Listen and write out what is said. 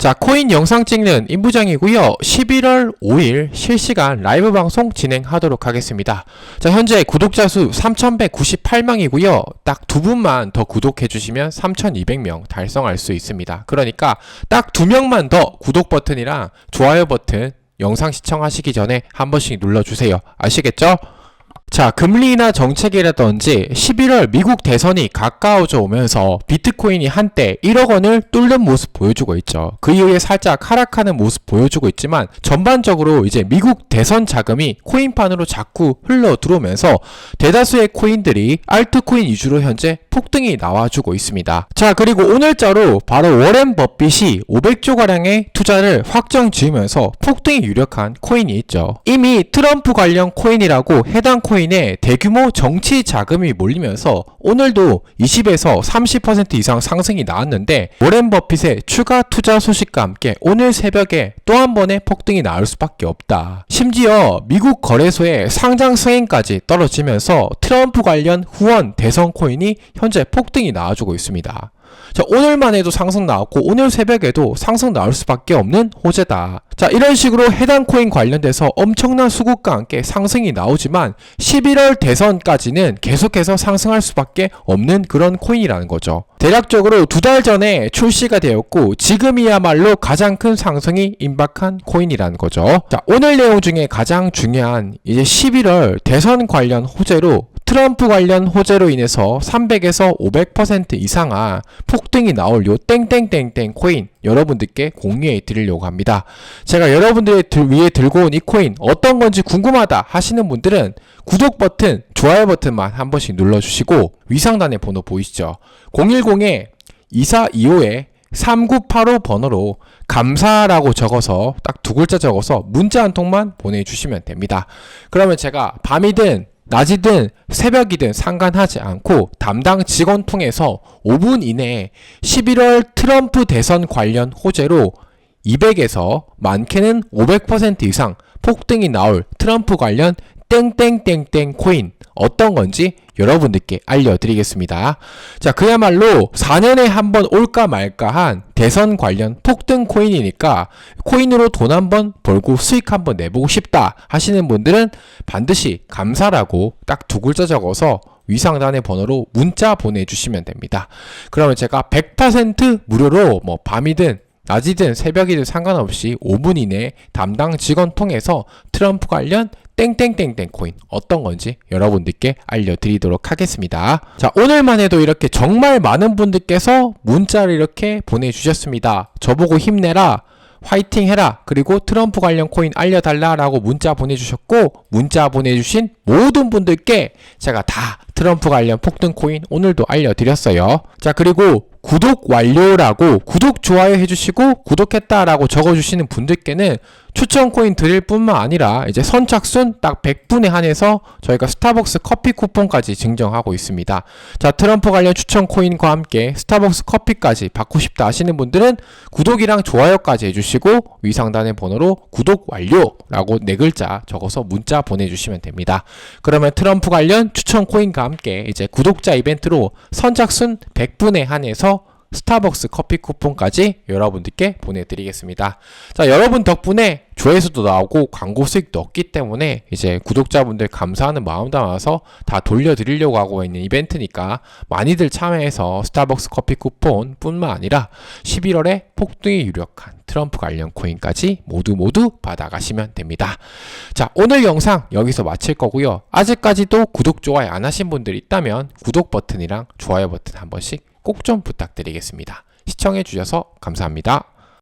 자, 코인 영상 찍는 임부장이고요. 11월 5일 실시간 라이브 방송 진행하도록 하겠습니다. 자, 현재 구독자 수 3,198명이고요. 딱 두 분만 더 구독해 주시면 3,200명 달성할 수 있습니다. 그러니까 딱 두 명만 더 구독 버튼이랑 좋아요 버튼 영상 시청하시기 전에 한 번씩 눌러 주세요. 아시겠죠? 자, 금리나 정책이라든지 11월 미국 대선이 가까워져 오면서 비트코인이 한때 1억 원을 뚫는 모습 보여주고 있죠. 그 이후에 살짝 하락하는 모습 보여주고 있지만 전반적으로 이제 미국 대선 자금이 코인판으로 자꾸 흘러 들어오면서 대다수의 코인들이 알트코인 위주로 현재 폭등이 나와주고 있습니다. 자, 그리고 오늘자로 바로 워렌 버핏이 500조 가량의 투자를 확정 지으면서 폭등이 유력한 코인이 있죠. 이미 트럼프 관련 코인이라고 해당 코인 에 대규모 정치 자금이 몰리면서 오늘도 20에서 30% 이상 상승이 나왔는데 워렌 버핏의 추가 투자 소식과 함께 오늘 새벽에 또 한 번의 폭등이 나올 수밖에 없다. 심지어 미국 거래소의 상장 승인까지 떨어지면서 트럼프 관련 후원 대선 코인이 현재 폭등이 나와주고 있습니다. 자, 오늘만 해도 상승 나왔고 오늘 새벽에도 상승 나올 수밖에 없는 호재다. 자, 이런 식으로 해당 코인 관련돼서 엄청난 수급과 함께 상승이 나오지만 11월 대선까지는 계속해서 상승할 수밖에 없는 그런 코인이라는 거죠. 대략적으로 두 달 전에 출시가 되었고 지금이야말로 가장 큰 상승이 임박한 코인이라는 거죠. 자, 오늘 내용 중에 가장 중요한 이제 11월 대선 관련 호재로 트럼프 관련 호재로 인해서 300에서 500% 이상의 폭등이 나올 요 땡땡땡땡 코인 여러분들께 공유해 드리려고 합니다. 제가 여러분들 위해 들고 온 이 코인 어떤 건지 궁금하다 하시는 분들은 구독 버튼, 좋아요 버튼만 한 번씩 눌러주시고 위상단의 번호 보이시죠? 010에 2425에 3985 번호로 감사라고 적어서 딱 두 글자 적어서 문자 한 통만 보내주시면 됩니다. 그러면 제가 밤이든 낮이든 새벽이든 상관하지 않고 담당 직원 통해서 5분 이내에 11월 트럼프 대선 관련 호재로 200에서 많게는 500% 이상 폭등이 나올 트럼프 관련 땡땡땡땡 코인 어떤 건지 여러분들께 알려드리겠습니다. 자, 그야말로 4년에 한 번 올까 말까 한 대선 관련 폭등 코인이니까 코인으로 돈 한 번 벌고 수익 한 번 내보고 싶다 하시는 분들은 반드시 감사라고 딱 두 글자 적어서 위상단의 번호로 문자 보내주시면 됩니다. 그러면 제가 100% 무료로 뭐 밤이든 낮이든 새벽이든 상관없이 5분 이내에 담당 직원 통해서 트럼프 관련 땡땡땡땡 코인 어떤 건지 여러분들께 알려드리도록 하겠습니다. 자, 오늘만 해도 이렇게 정말 많은 분들께서 문자를 이렇게 보내주셨습니다. 저보고 힘내라. 화이팅 해라. 그리고 트럼프 관련 코인 알려달라라고 문자 보내주셨고, 문자 보내주신 모든 분들께 제가 다 트럼프 관련 폭등 코인 오늘도 알려드렸어요. 자, 그리고 구독 완료라고 구독 좋아요 해주시고 구독했다라고 적어주시는 분들께는 추천 코인 드릴 뿐만 아니라 이제 선착순 딱 100분에 한해서 저희가 스타벅스 커피 쿠폰까지 증정하고 있습니다. 자, 트럼프 관련 추천 코인과 함께 스타벅스 커피까지 받고 싶다 하시는 분들은 구독이랑 좋아요까지 해주시고 위상단의 번호로 구독 완료라고 네 글자 적어서 문자 보내주시면 됩니다. 그러면 트럼프 관련 추천 코인과 함께 이제 구독자 이벤트로 선착순 100분에 한해서 스타벅스 커피 쿠폰까지 여러분들께 보내드리겠습니다. 자, 여러분 덕분에 조회수도 나오고 광고 수익도 없기 때문에 이제 구독자분들 감사하는 마음 담아서 다 돌려드리려고 하고 있는 이벤트니까 많이들 참여해서 스타벅스 커피 쿠폰 뿐만 아니라 11월에 폭등이 유력한 트럼프 관련 코인까지 모두 모두 받아가시면 됩니다. 자, 오늘 영상 여기서 마칠 거고요. 아직까지도 구독, 좋아요 안 하신 분들 있다면 구독 버튼이랑 좋아요 버튼 한 번씩 꼭 좀 부탁드리겠습니다. 시청해 주셔서 감사합니다.